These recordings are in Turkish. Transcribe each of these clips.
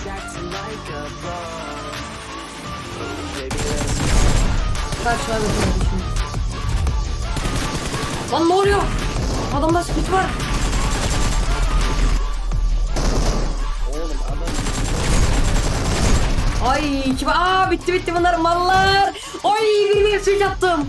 She's acting like a pro. Baby, let's Karşıya bakıyorum şimdi. Lan ne oluyor? Adamda speed var. Ay kim? Aa bitti bitti bunlar mallar. Ay birine suç attım.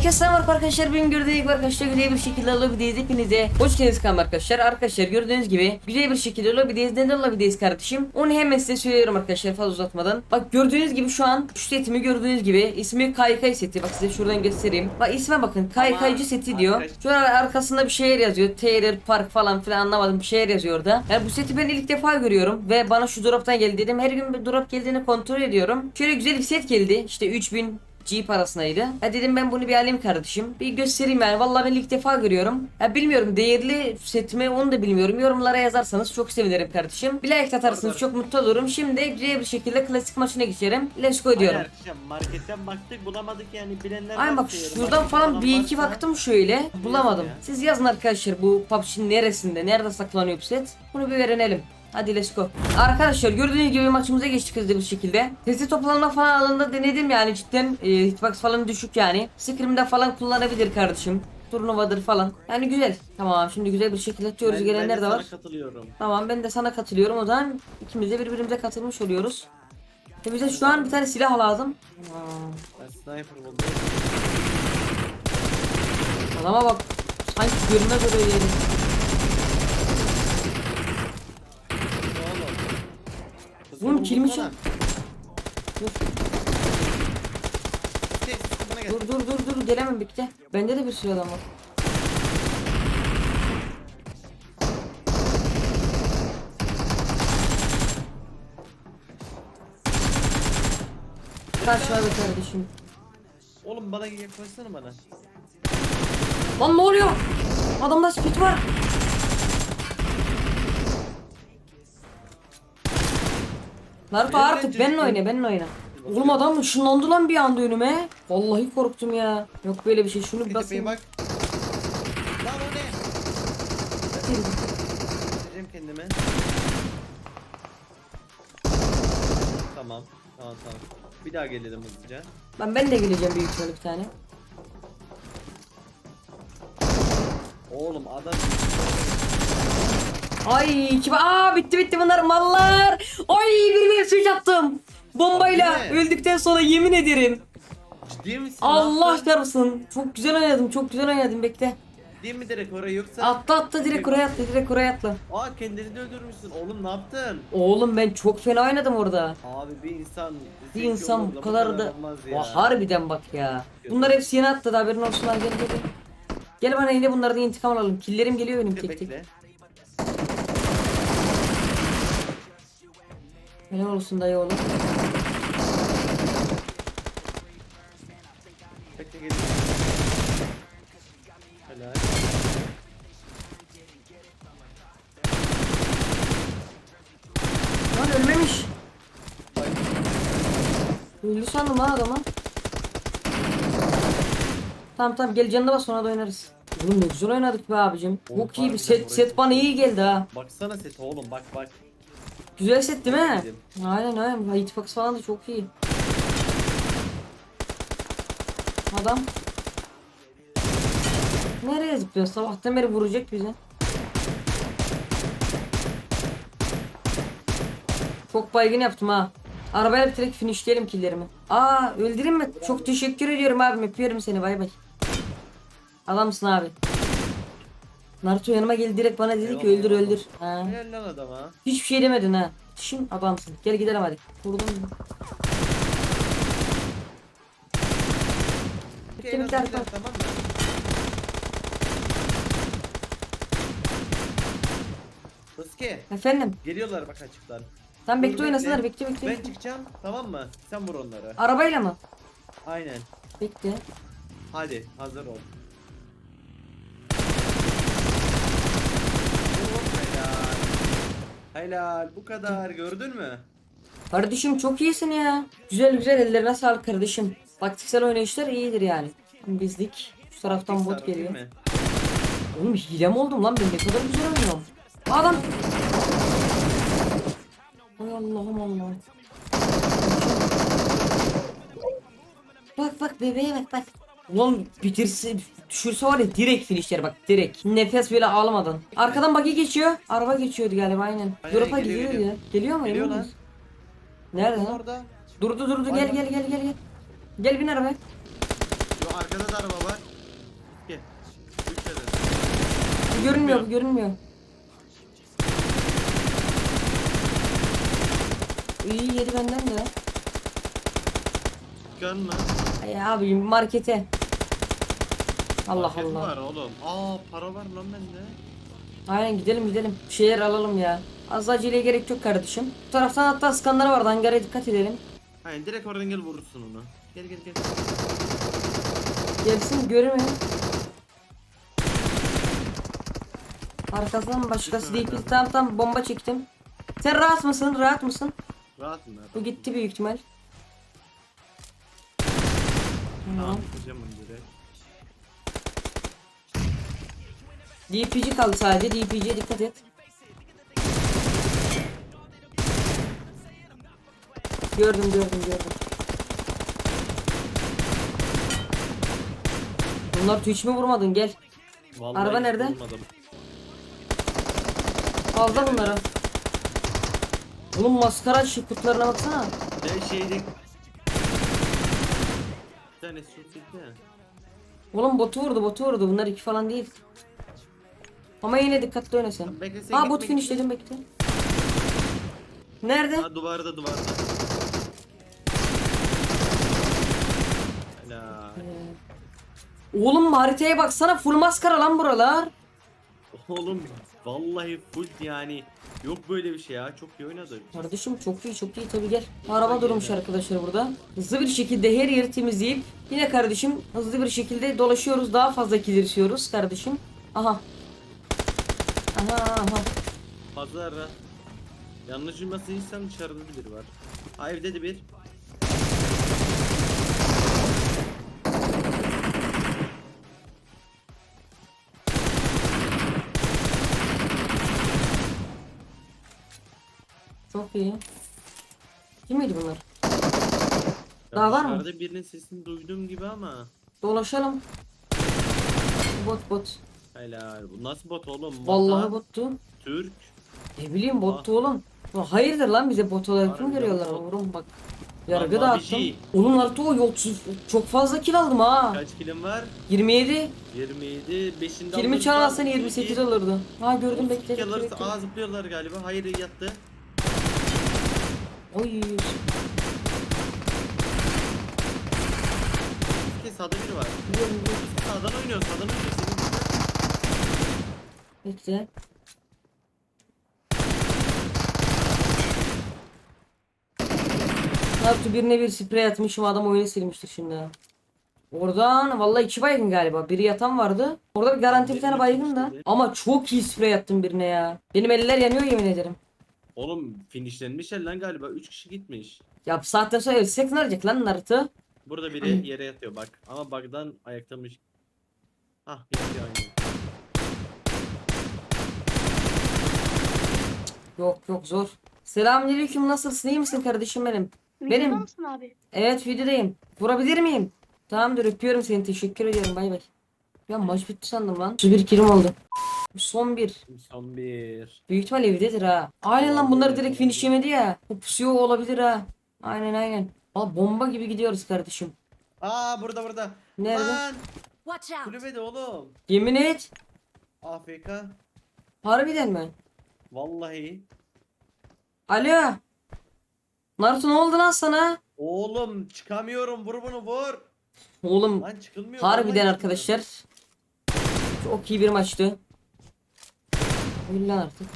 Herkese selam arkadaşlar. Benim gördüğünüz gibi arkadaşlar güzel bir şekilde lobideyiz. Hepinize hoş geldiniz kanalım arkadaşlar. Arkadaşlar gördüğünüz gibi güzel bir şekilde lobideyiz. Neden lobideyiz kardeşim? Onu hemen size söylüyorum arkadaşlar fazla uzatmadan. Bak gördüğünüz gibi şu an şu setimi gördüğünüz gibi ismi Kaykay seti. Bak size şuradan göstereyim. Bak isme bakın Kaykaycı seti diyor. Şurada arkasında bir şeyler yazıyor. Terror Park falan filan anlamadım bir şeyler yazıyor orada. Yani bu seti ben ilk defa görüyorum ve bana şu drop'tan geldi dedim. Her gün bir drop geldiğini kontrol ediyorum. Şöyle güzel bir set geldi. İşte 3000 G parasındaydı. Ya dedim ben bunu bir alayım kardeşim. Bir göstereyim yani. Vallahi ben ilk defa görüyorum. Ya bilmiyorum değerli setimi onu da bilmiyorum. Yorumlara yazarsanız çok sevinirim kardeşim. Bir like atarsınız çok mutlu olurum. Şimdi güzel bir şekilde klasik maçına geçerim. Let's go diyorum. Arkadaşlar marketten baktık bulamadık yani bilenler Ay bak şuradan falan bir iki baktım şöyle. Bulamadım. Siz yazın arkadaşlar bu PUBG'nin neresinde, nerede saklanıyor bu set? Bunu bir öğrenelim. Hadi let's go. Arkadaşlar gördüğünüz gibi maçımıza geçtik hızlı bir şekilde. Sesi toplanma falan alanında denedim yani cidden e, hitbox falan düşük yani. Scrim'de falan kullanabilir kardeşim. Turnuvadır falan. Yani güzel. Tamam şimdi güzel bir şekilde atıyoruz. Ben- Gelenler ben de sana var. katılıyorum. Tamam ben de sana katılıyorum o zaman ikimiz de birbirimize katılmış oluyoruz. E bize şu an bir tane silah lazım. Ben sniper buldum. Adama bak. Sanki görünmez öyle yeri. Oğlum. Kız Oğlum kilimi çal. Dur. Dur dur dur dur gelemem bekle. Bende de bir sürü adam var. Karşıma bir kardeşim. Oğlum bana yaklaşsana bana. Lan ne oluyor? Adamda speed var. Naruto Benim artık bence benimle cidden- oyna benimle oyna. Oğlum adam ışınlandı lan bir anda önüme. Vallahi korktum ya. Yok böyle bir şey şunu bir Bir basayım. tepeye bak. Lan o ne? Vereceğim kendime. Tamam. Tamam tamam. Bir daha gelelim hızlıca. Ben ben de geleceğim büyük ihtimalle bir tane. Oğlum adam Ay kim? Aa bitti bitti bunlar mallar. Ay birine suç attım. Bombayla Abi öldükten sonra yemin ederim. ciddi misin? Allah çarpsın. Çok güzel oynadım. Çok güzel oynadım. Bekle. Değil mi direkt oraya yoksa? Atla atla direkt oraya atla. Direkt oraya atla. Aa kendini de öldürmüşsün. Oğlum ne yaptın? Oğlum ben çok fena oynadım orada. Abi bir insan Bir zeki insan olur bu da kadar da olmaz ya. Vah, harbiden bak ya. Bunlar hepsi yeni attı da haberin olsun lan gel gel. gel. Gel bana yine bunlardan intikam alalım. Killerim geliyor benim Bekle, tek tek. bekle. Helal olsun dayı oğlum. Bekle geliyor. Helal. Lan ölmemiş. Öldü sandım ha adamı. Tamam tamam gel canına bas sonra da oynarız. Oğlum ne güzel oynadık be abicim. Oğlum, Çok iyi bir harbiden set. Set bana iyi geldi ha. Baksana set oğlum bak bak. Güzel set değil mi? Aynen aynen. Hitbox falan da çok iyi. Adam. Nereye zıplıyor? Sabahtan beri vuracak bize. Çok baygın yaptım ha. Arabayla direkt finishleyelim killerimi. Aa öldüreyim mi? Çok teşekkür ediyorum abim. Öpüyorum seni bay bay. Adamsın abi. Naruto yanıma geldi direkt bana dedi ki öldür eyvallah. öldür. Ha. Helal lan adama. Hiçbir şey demedin ha. Şimdi adamsın. Gel gidelim hadi. Vurdum. Bitti, artık. tamam mı? Efendim. geliyorlar bak açıktan. Sen Dur, bekle oynasınlar. Bekle bekle. Ben bekle. çıkacağım tamam mı? Sen vur onları. Arabayla mı? Aynen. Bekle. Hadi hazır ol. Helal. Bu kadar gördün mü? Kardeşim çok iyisin ya. Güzel güzel ellerine sağlık kardeşim. Taktiksel oynayışlar iyidir yani. Bizlik. Şu taraftan bot geliyor. mi? Oğlum hile mi oldum lan ben ne kadar güzel oynuyorum. Adam. Ay Allah'ım Allah'ım. Bak bak bebeğe bak bak. Ulan bitirse düşürse var ya direkt finishler bak direkt. Nefes bile almadan. Arkadan bagi geçiyor. Araba geçiyordu galiba aynen. Aynen, geliyor, gidiyor geliyor. ya. Geliyor mu? Geliyor emin lan. misin? Nerede lan? Orada. Durdu durdu gel Aynen. gel gel gel gel. Gel bin arabaya. Yo arkada da araba var. Gel. Üç yere. Bu görünmüyor bu görünmüyor. İyi yedi benden de. Görme. Ay abi markete. Allah Market Allah. Var oğlum. Aa para var lan bende. Aynen gidelim gidelim. Bir şeyler alalım ya. Az aceleye gerek yok kardeşim. Bu taraftan hatta skanlar vardı. Hangara dikkat edelim. Aynen direkt oradan gel vurursun onu. Gel gel gel. Gelsin görmüyor. Arkasından başkası değil. Gitmeden. Tamam tamam bomba çektim. Sen rahat mısın? Rahat mısın? Rahat mı? Bu gitti büyük ihtimal. Tamam. Tamam. Tutacağım onu direkt. DPG kaldı sadece. DPG'ye dikkat et. Gördüm gördüm gördüm. Bunlar hiç mi vurmadın gel. Vallahi Araba hiç nerede? vurmadım. Fazla bunlara. Oğlum maskara şu kutularına baksana. De şeyde. Bir tane su gitti ya. Oğlum botu vurdu botu vurdu. Bunlar iki falan değil. Ama yine dikkatli oyna sen. Bekle sen Aa gitme, bot gitme. finishledim bekle. Nerede? Ha duvarda duvarda. Helal. Oğlum haritaya baksana full maskara lan buralar. Oğlum vallahi full yani. Yok böyle bir şey ya. Çok iyi oynadık. Kardeşim çok iyi çok iyi tabi gel. Araba durmuş arkadaşlar burada. Hızlı bir şekilde her yeri temizleyip yine kardeşim hızlı bir şekilde dolaşıyoruz. Daha fazla kill istiyoruz kardeşim. Aha. Aha aha. Pazar. Yanlış duymasıysam dışarıda da biri var. Ha evde de bir. Çok iyi. Kim miydi bunlar? Ya Daha var mı? Dışarıda birinin sesini duyduğum gibi ama. Dolaşalım. Bot bot. Helal. Bu nasıl bot oğlum? Vallahi Vatan, bottu. Türk. Ne bileyim bottu oğlum. Ya Hayırdır lan bize bot olarak kim Harbiden görüyorlar bot. oğlum bak. Yargı Vallahi dağıttım. bir şey. Oğlum Naruto yok çok fazla kill aldım ha. Kaç kilim var? 27. 27. 5'inde 20 çan alsan 28 olurdu. Ha gördüm bekle bekle Alırsa bekle. aa zıplıyorlar galiba. Hayır yattı. Oy. Ki sağda biri var. Sağdan oynuyor. Sağdan oynuyor. Senin Bekle. Naruto birine bir sprey atmışım adam oyunu silmiştir şimdi. Oradan vallahi iki baygın galiba. Biri yatan vardı. Orada bir garanti bir tane baygın da. Ama çok iyi sprey attım birine ya. Benim eller yanıyor yemin ederim. Oğlum finishlenmişler lan galiba. 3 kişi gitmiş. Ya bu saatten sonra ölsek ne olacak lan Naruto? Burada biri yere yatıyor bak. Ama bug'dan ayaktamış. Hah yatıyor aynı. Yok yok zor. Selamünaleyküm nasılsın iyi misin kardeşim benim? Videoda Benim. mısın abi? Evet videodayım. Vurabilir miyim? Tamamdır öpüyorum seni teşekkür ediyorum bay bay. Ya maç bitti sandım lan. 31 kilim oldu. Son bir. Son bir. Büyük ihtimal evdedir ha. Aynen lan bunları direkt finish yemedi ya. Pusuyor olabilir ha. Aynen aynen. Aa bomba gibi gidiyoruz kardeşim. Aa burada burada. Nerede? Lan Watch out. kulübede oğlum. Yemin et. AFK. Harbiden mi? Vallahi. Alo. Naruto ne oldu lan sana? Oğlum çıkamıyorum vur bunu vur. Oğlum Lan çıkılmıyor. harbiden vallahi arkadaşlar. Çok iyi bir maçtı. Lan artık.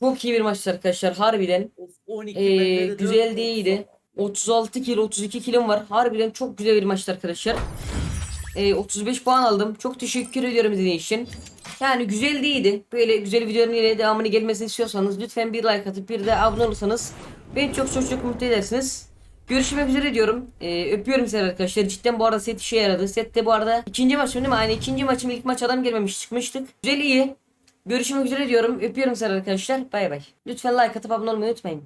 Çok iyi bir maçtı arkadaşlar harbiden. çıkılmıyor. Of, 12 Ee, bende de güzel dört, değildi. 36 kill 32 killim var. Harbiden çok güzel bir maçtı arkadaşlar. Ee, 35 puan aldım. Çok teşekkür ediyorum izlediğiniz için. Yani güzel değildi. Böyle güzel videoların yine devamını gelmesini istiyorsanız lütfen bir like atıp bir de abone olursanız Beni çok çok çok mutlu edersiniz. Görüşmek üzere diyorum. Ee, öpüyorum sizi arkadaşlar. Cidden bu arada set işe yaradı. Set de bu arada ikinci maçım değil mi? Aynı ikinci maçım ilk maç adam gelmemiş çıkmıştık. Güzel iyi. Görüşmek üzere diyorum. Öpüyorum sizi arkadaşlar. Bay bay. Lütfen like atıp abone olmayı unutmayın.